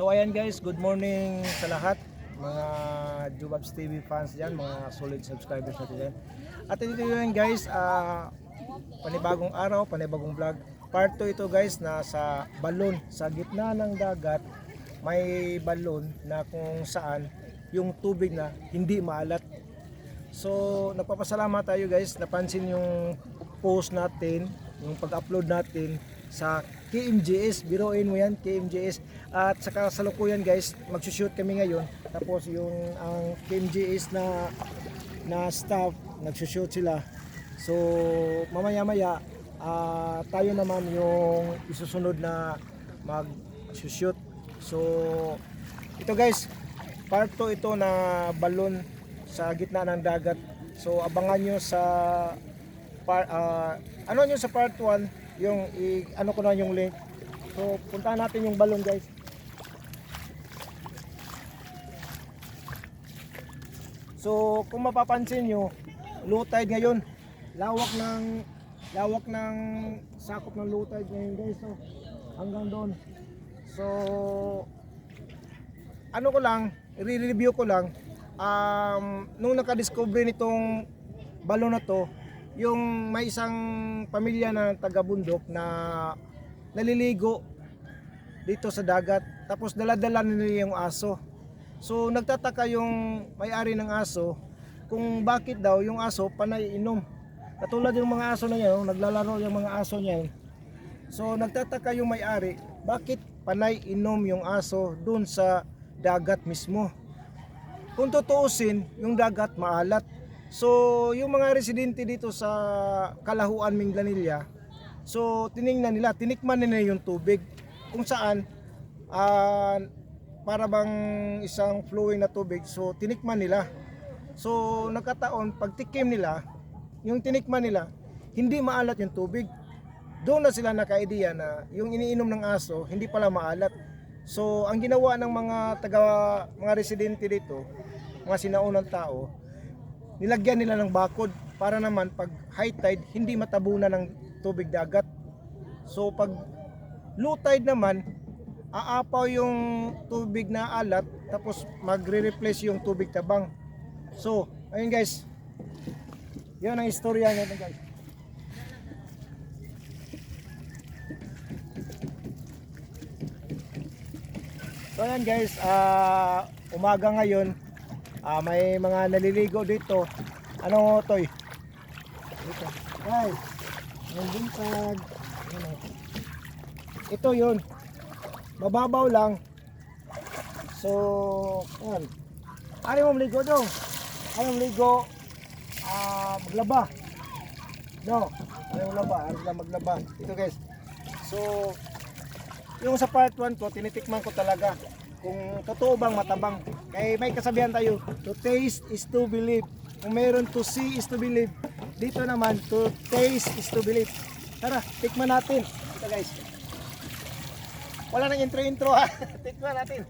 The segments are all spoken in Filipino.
So ayan guys, good morning sa lahat mga Jubabs TV fans dyan, mga solid subscribers natin dyan. At ito yun guys, ah, panibagong araw, panibagong vlog. Part 2 ito guys, nasa balon, sa gitna ng dagat, may balon na kung saan yung tubig na hindi maalat. So, nagpapasalamat tayo guys, napansin yung post natin, yung pag-upload natin sa KMJS, biroin mo yan, KMJS. At sa kasalukuyan guys, magsushoot kami ngayon. Tapos yung ang KMJS na na staff, nagsushoot sila. So, mamaya-maya, ah, tayo naman yung isusunod na mag-shoot. So, ito guys, part 2 ito na balon sa gitna ng dagat. So, abangan nyo sa par, ah, ano nyo sa part 1, yung i, ano ko na yung link. So, puntahan natin yung balon guys. So, kung mapapansin nyo, low tide ngayon. Lawak ng lawak ng sakop ng low tide ngayon guys. So, hanggang doon. So, ano ko lang, i-review ko lang, um, nung nakadiscover nitong balon na to, yung may isang pamilya na taga-bundok na naliligo dito sa dagat. Tapos daladala nila yung aso. So nagtataka yung may-ari ng aso kung bakit daw yung aso panay inom. Katulad yung mga aso na yan, oh, naglalaro yung mga aso niya. So nagtataka yung may-ari, bakit panay inom yung aso dun sa dagat mismo? Kung tutuusin, yung dagat maalat. So yung mga residente dito sa Kalahuan, Minglanilla, so tiningnan nila, tinikman nila yung tubig kung saan ah, para bang isang flowing na tubig. So tinikman nila. So nagkataon pag tikim nila, yung tinikman nila, hindi maalat yung tubig. Doon na sila naka-idea na yung iniinom ng aso hindi pala maalat. So ang ginawa ng mga taga mga residente dito, mga sinaunang tao, nilagyan nila ng bakod para naman pag high tide hindi matabunan ng tubig dagat. So pag low tide naman, aapaw yung tubig na alat tapos magre-replace yung tubig tabang. So, ayun guys. Yan ang istorya nito guys. So ayan guys, ah, umaga ngayon, ah, may mga naliligo dito. Ano toy? Dito. Guys, yung buntag. Ano? Ito yun. Mababaw lang. So, yan. Ano mo maligo daw? Ano maligo? Ah, maglaba. No. Ano maglaba? Ano lang maglaba? Ito guys. So, yung sa part 1 ko, tinitikman ko talaga kung totoo bang matabang. Kaya may kasabihan tayo, to taste is to believe. Kung meron to see is to believe. Dito naman, to taste is to believe. Tara, tikman natin. Ito guys. Wala nang intro-intro ha. tikman natin.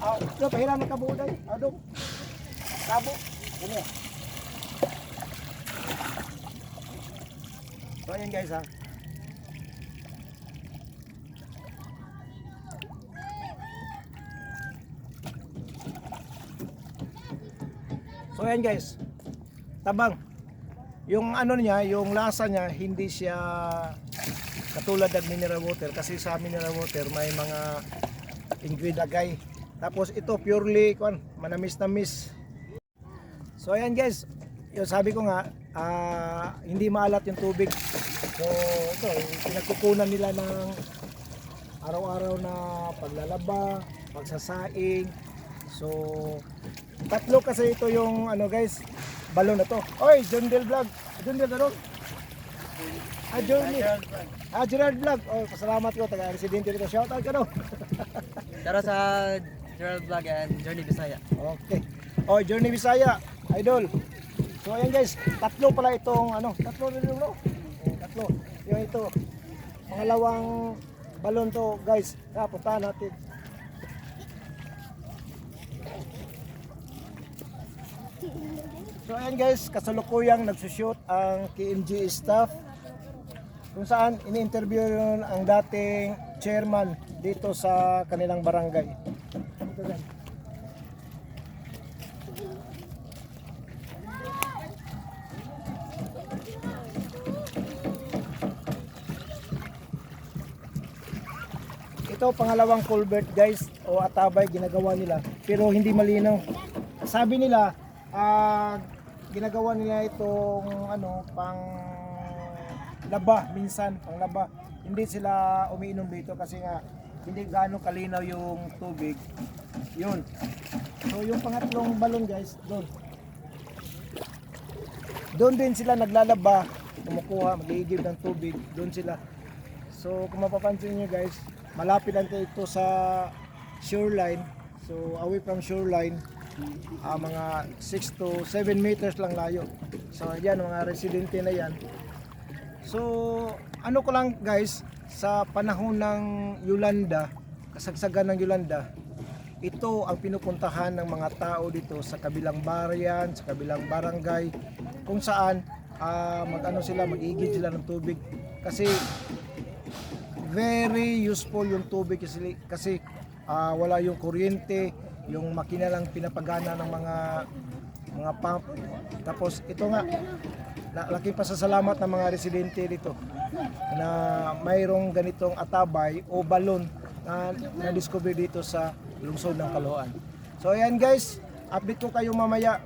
Ah, ito, pahiram ng kabuday. Adog. Kabo. Ano? So, ayan guys ha. Ayan guys. Tabang. Yung ano niya, yung lasa niya hindi siya katulad ng mineral water kasi sa mineral water may mga ingredient agay. Tapos ito purely kwan, manamis-namis. So ayan guys, yung sabi ko nga ah, hindi maalat yung tubig. So ito, pinagkukunan nila ng araw-araw na paglalaba, pagsasaing. So tatlo kasi ito yung ano guys, balon na to. Oy, John Del Vlog. John Del ano? Ah, Johnny. Ah, Gerard Vlog. Oh, pasalamat ko taga residente dito. Shout out ka no. Tara sa Gerald Vlog and Journey Bisaya. Okay. Oh, Journey Bisaya, idol. So ayan guys, tatlo pala itong ano, tatlo rin? Oh, tatlo. Yung ito. Pangalawang balon to, guys. Puntahan natin. So ayan guys, kasalukuyang nagsushoot ang KMG staff kung saan ini-interview yun ang dating chairman dito sa kanilang barangay. Ito pangalawang culvert guys o atabay ginagawa nila pero hindi malinaw. Sabi nila ah, ginagawa nila itong ano pang laba minsan pang laba. Hindi sila umiinom dito kasi nga hindi gaano kalinaw yung tubig. Yun. So yung pangatlong balon guys, doon. Doon din sila naglalaba, kumukuha, mag-iigib ng tubig, doon sila. So kung mapapansin nyo guys, malapit lang ito sa shoreline. So away from shoreline, ah, mga 6 to 7 meters lang layo. So yan, mga residente na yan. So ano ko lang guys, sa panahon ng Yolanda, kasagsagan ng Yolanda, ito ang pinupuntahan ng mga tao dito sa kabilang bayan, sa kabilang barangay, kung saan ah, mag-ano sila, mag-igid sila ng tubig. Kasi very useful yung tubig kasi, kasi ah, wala yung kuryente, yung makina lang pinapagana ng mga mga pump. Tapos ito nga, la- laking pasasalamat ng mga residente dito na mayroong ganitong atabay o balon na na-discover dito sa lungsod ng Caloocan. So ayan guys, update ko kayo mamaya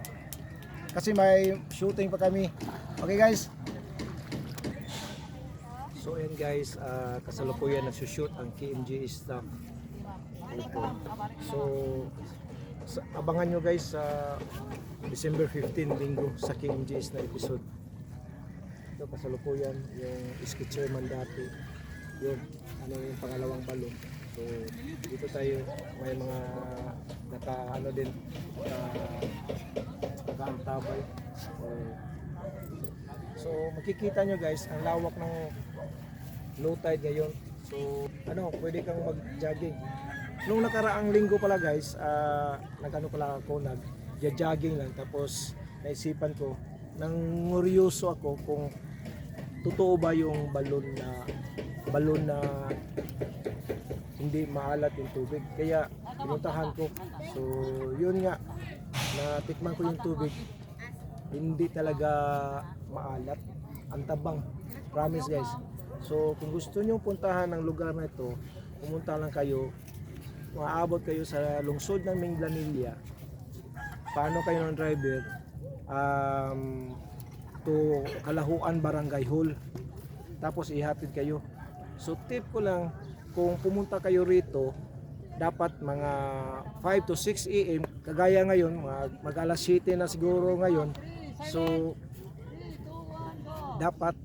kasi may shooting pa kami. Okay guys? So ayan guys, uh, kasalukuyan nagsushoot ang KMG staff. Ito. So sa, abangan nyo guys sa December 15 linggo sa KMG na episode. Ito kasalukuyan yung iski chairman dati. Yun, ano yung pangalawang balon. So dito tayo may mga naka ano din uh, nakaantabay. So, So makikita nyo guys, ang lawak ng low tide ngayon. So ano, pwede kang mag-jogging. Nung nakaraang linggo pala guys, ah nagano pala ako, nag-jogging lang. Tapos naisipan ko, nang nguryoso ako kung totoo ba yung balon na balon na hindi maalat yung tubig. Kaya pinuntahan ko. So yun nga, natikman ko yung tubig hindi talaga maalat ang tabang promise guys so kung gusto nyo puntahan ng lugar na ito pumunta lang kayo maaabot kayo sa lungsod ng Minglanilla paano kayo ng driver? Um, to Kalahuan Barangay Hall. Tapos ihatid kayo. So tip ko lang kung pumunta kayo rito dapat mga 5 to 6 AM kagaya ngayon mag, mag alas 7 na siguro ngayon. So dapat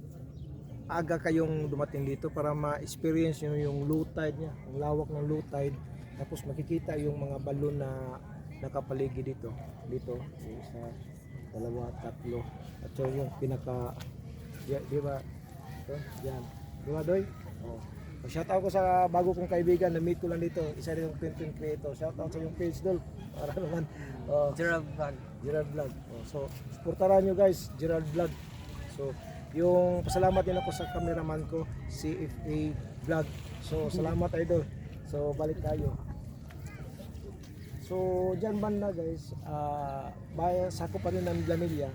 aga kayong dumating dito para ma-experience nyo yung low tide niya ang lawak ng low tide tapos makikita yung mga balon na nakapaligid dito dito isa dalawa tatlo at so yung pinaka di, di ba ito yan di ba doy oh. Shout out ko sa bago kong kaibigan, na-meet ko lang dito, isa rin yung content creator. Shout out sa yung page dol. Para naman, oh, Gerald Vlog. Gerald Vlog. Oh, so, supportaran nyo guys, Gerald Vlog. So, yung pasalamat din ako sa cameraman ko, CFA Vlog. So, salamat idol. So, balik tayo. So, dyan banda guys, uh, bayan, sako pa rin ng Glamilla,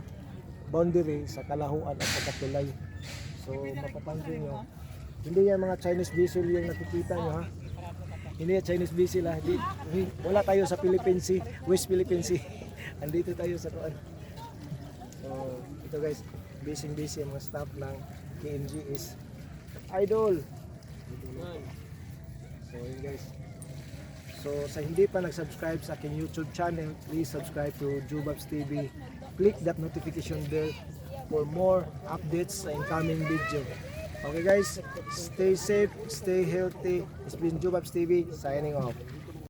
boundary sa Kalahuan at sa Katulay. So, mapapansin nyo, hindi yan mga Chinese diesel yung nakikita nyo ha. Hindi yan Chinese diesel ha. Hindi, wala tayo sa Philippine Sea, West Philippine Sea. Andito tayo sa kuan. So, ito guys, busy busy ang mga staff ng KMG is Idol. So, yun guys. So, sa hindi pa nag-subscribe sa aking YouTube channel, please subscribe to Jubabs TV. Click that notification bell for more updates sa incoming video. Okay guys, stay safe, stay healthy. It's been Jubabs TV signing off.